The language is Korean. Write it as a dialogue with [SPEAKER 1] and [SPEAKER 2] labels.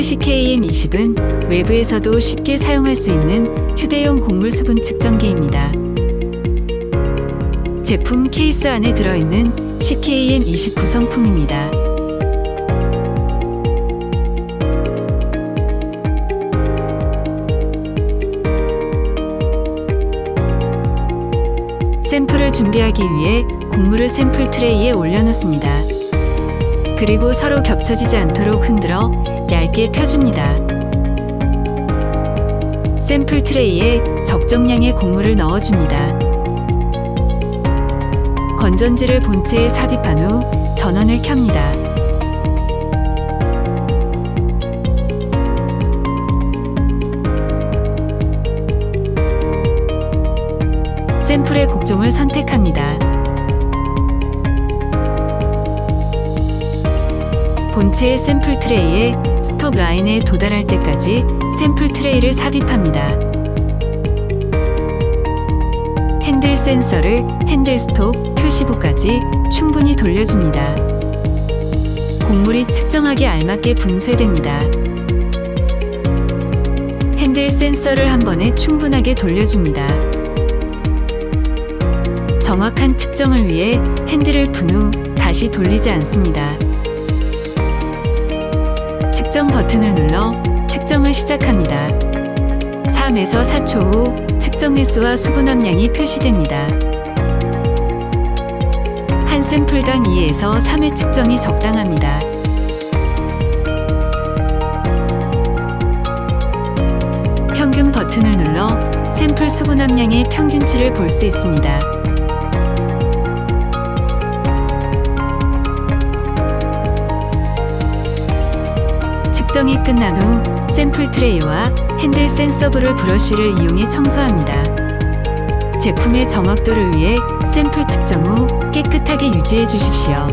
[SPEAKER 1] CKM20은 외부에서도 쉽게 사용할 수 있는 휴대용 곡물 수분 측정기입니다. 제품 케이스 안에 들어있는 CKM20 구성품입니다. 샘플을 준비하기 위해 곡물을 샘플 트레이에 올려놓습니다. 그리고 서로 겹쳐지지 않도록 흔들어 얇게 펴줍니다. 샘플 트레이에 적정량의 곡물을 넣어줍니다. 건전지를 본체에 삽입한 후 전원을 켭니다. 샘플의 곡종을 선택합니다. 본체의 샘플 트레이에 스톱 라인에 도달할 때까지 샘플 트레이를 삽입합니다. 핸들 센서를 핸들 스톱 표시부까지 충분히 돌려줍니다. 곡물이 측정하기 알맞게 분쇄됩니다. 핸들 센서를 한 번에 충분하게 돌려줍니다. 정확한 측정을 위해 핸들을 푼후 다시 돌리지 않습니다. 측정 버튼을 눌러 측정을 시작합니다. 3에서 4초 후 측정 횟수와 수분 함량이 표시됩니다. 한 샘플당 2에서 3회 측정이 적당합니다. 평균 버튼을 눌러 샘플 수분 함량의 평균치를 볼 수 있습니다. 측정이 끝난 후 샘플 트레이와 핸들 센서블을 브러쉬를 이용해 청소합니다. 제품의 정확도를 위해 샘플 측정 후 깨끗하게 유지해 주십시오.